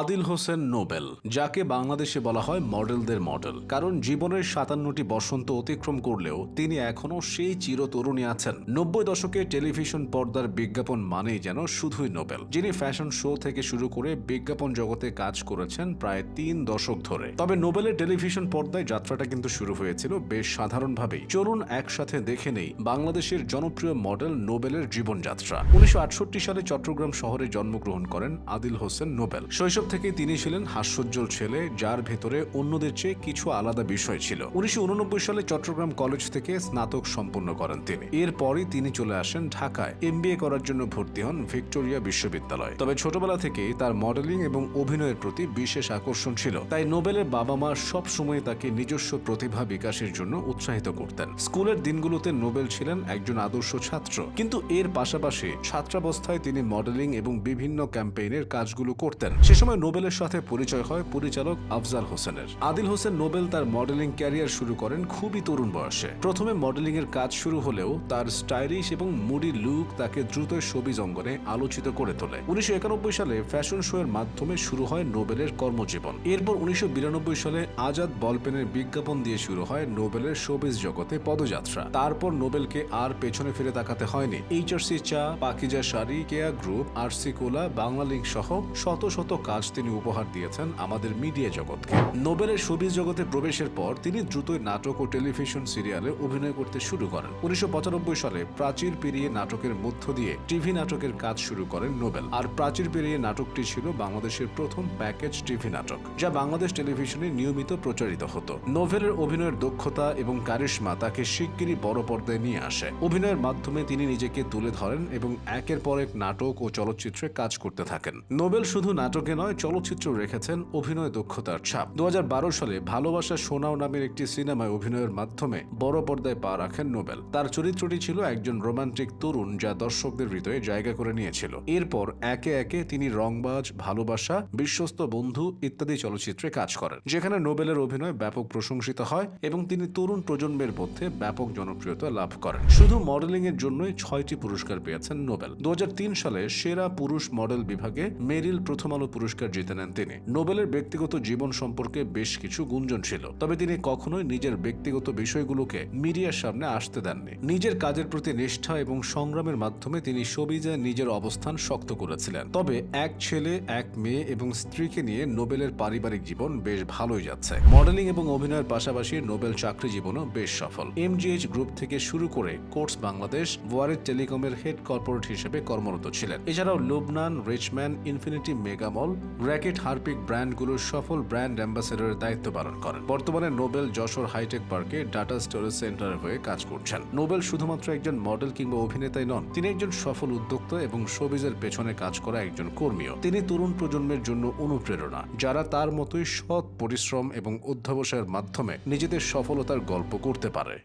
Adil Hossain Nobel, যাকে বাংলাদেশে বলা হয় মডেলদের মডেল। কারণ জীবনের সাতান্নটি বসন্ত অতিক্রম করলেও তিনি এখনও সেই চিরতরুণী আছেন। নব্বই দশকে টেলিভিশন পর্দার বিজ্ঞাপন মানেই যেন শুধুই নোবেল, যিনি ফ্যাশন শো থেকে শুরু করে বিজ্ঞাপন জগতে কাজ করেছেন প্রায় তিন দশক ধরে। তবে নোবেলের টেলিভিশন পর্দায় যাত্রাটা কিন্তু শুরু হয়েছিল বেশ সাধারণভাবেই। চলুন একসাথে দেখে নেই বাংলাদেশের জনপ্রিয় মডেল নোবেলের জীবনযাত্রা। উনিশশো আটষট্টি সালে চট্টগ্রাম শহরে জন্মগ্রহণ করেন আদিল হোসেন নোবেল। শৈশব থেকে তিনি ছিলেন হাস্যোজ্জ্বল ছেলে, যার ভেতরে অন্যদের চেয়ে কিছু আলাদা বিষয় ছিল। উনিশশো সালে চট্টগ্রাম কলেজ থেকে স্নাতক সম্পন্ন করেন তিনি। এরপরই তিনি চলে আসেন ঢাকায়। এমবিএ করার জন্য ভর্তি হন ভিক্টোরিয়া বিশ্ববিদ্যালয়। তবে ছোটবেলা থেকেই তার মডেলিং এবং অভিনয়ের প্রতি বিশেষ আকর্ষণ ছিল। তাই নোবেলের বাবা মা সব সময় তাকে নিজস্ব প্রতিভা বিকাশের জন্য উৎসাহিত করতেন। স্কুলের দিনগুলোতে নোবেল ছিলেন একজন আদর্শ ছাত্র। কিন্তু এর পাশাপাশি ছাত্রাবস্থায় তিনি মডেলিং এবং বিভিন্ন ক্যাম্পেইনের কাজগুলো করতেন। সে সময় নোবেলের সাথে পরিচয় হয় পরিচালক আফজাল হোসেনের। আদিল হোসেন নোবেল তার মডেলিং ক্যারিয়ার শুরু করেন খুবই তরুণ বয়সে। প্রথমে মডেলিং এর কাজ শুরু হলেও তার স্টাইলিশ এবং মুডি লুক তাকে দ্রুত ছবি অঙ্গনে আলোচিত করে তোলে। উনিশশো একানব্বই সালে ফ্যাশন শো এর মাধ্যমে শুরু হয় নোবেলের কর্মজীবন। এরপর উনিশশো বিরানব্বই সালে আজাদ বলপেনের বিজ্ঞাপন দিয়ে শুরু হয় নোবেলের শোবিজ জগতে পদযাত্রা। তারপর নোবেলকে আর পেছনে ফিরে তাকাতে হয়নি। এইচআরসি চা, Pakiza sari, Keya group, RC cola Banglalink সহ শত শত কাজ তিনি উপহার দিয়েছেন আমাদের মিডিয়া জগৎকে। নোবেলের শোবিজ জগতে প্রবেশের পর তিনি দ্রুতই নাটক ও টেলিভিশন সিরিয়ালে অভিনয় করতে শুরু করেন। উনিশশো সালে প্রাচীর পেরিয়ে নাটকের মধ্য দিয়ে টিভি নাটকের কাজ শুরু করেন নোবেল। আর প্রাচীর পেরিয়ে নাটকটি ছিল বাংলাদেশের প্রথম প্যাকেজ টিভি নাটক, যা বাংলাদেশ টেলিভিশনে নিয়মিত প্রচারিত হতো। নোভেলের অভিনয়ের দক্ষতা এবং কারিশমা তাকে শিগগিরই বড় পর্দায় নিয়ে আসে। অভিনয়ের মাধ্যমে তিনি নিজেকে তুলে ধরেন এবং একের পর এক নাটক ও চলচ্চিত্রে কাজ করতে থাকেন। নোবেল শুধু নাটকে নয় চলচ্চিত্র রেখেছেন অভিনয় দক্ষতার ছাপ। দুহাজার বারো সালে ভালোবাসা সোনাও নামের একটি সিনেমায় অভিনয়ের মাধ্যমে বড় পর্দায় পা রাখেন নোবেল। তার চরিত্রটি ছিল একজন রোমান্টিক তরুণ যা দর্শকদের হৃদয়ে জায়গা করে নিয়েছিল। এরপর একে একে তিনি রংবাজ, ভালোবাসা, বিশ্বস্ত বন্ধু ইত্যাদি চলচ্চিত্রে কাজ করেন, যেখানে নোবেলের অভিনয় ব্যাপক প্রশংসিত হয় এবং তিনি তরুণ প্রজন্মের মধ্যে ব্যাপক জনপ্রিয়তা লাভ করেন। শুধু মডেলিং এর জন্যই ছয়টি পুরস্কার পেয়েছেন নোবেল। দু হাজার তিন সালে সেরা পুরুষ মডেল বিভাগে মেরিল প্রথম আলো পুরস্কার জিতে নেন তিনি। নোবেলের ব্যক্তিগত জীবন সম্পর্কে বেশ কিছু গুঞ্জন ছিল, তবে তিনি কখনোই নিজের ব্যক্তিগত বিষয়গুলোকে মিডিয়ার সামনে আসতে দেননি। নিজের কাজের প্রতি নিষ্ঠা এবং সংগ্রামের মাধ্যমে তিনি সবিজে নিজের অবস্থান শক্ত করেছিলেন। তবে এক ছেলে, এক মেয়ে এবং স্ত্রীকে নিয়ে নোবেলের পারিবারিক জীবন বেশ ভালোই যাচ্ছে। মডেলিং এবং অভিনয়ের পাশাপাশি নোবেল চাকরি জীবনও বেশ সফল। এমজিএইচ গ্রুপ থেকে শুরু করে কোর্স বাংলাদেশ ওয়ারেড টেলিকমের হেড কর্পোরেট হিসেবে কর্মরত ছিলেন। এছাড়াও Lubnan, Richman, Infinity Megamall racket Harpic ব্র্যান্ডগুলোর সফল ব্র্যান্ড অ্যাম্বাসেডরের দায়িত্ব পালন করেন। বর্তমানে নোবেল যশোর হাইটেক পার্কে ডাটা স্টোরেজ সেন্টারের হয়ে কাজ করছেন। নোবেল শুধুমাত্র একজন মডেল কিংবা অভিনেতাই নন, তিনি একজন সফল উদ্যোক্তা এবং শোবিজের পেছনে কাজ করা একজন কর্মীও। তিনি তরুণ প্রজন্মের জন্য অনুপ্রেরণা, যারা তার মতোই সৎ পরিশ্রম এবং অধ্যবসায়ের মাধ্যমে নিজেদের সফলতার গল্প করতে পারে।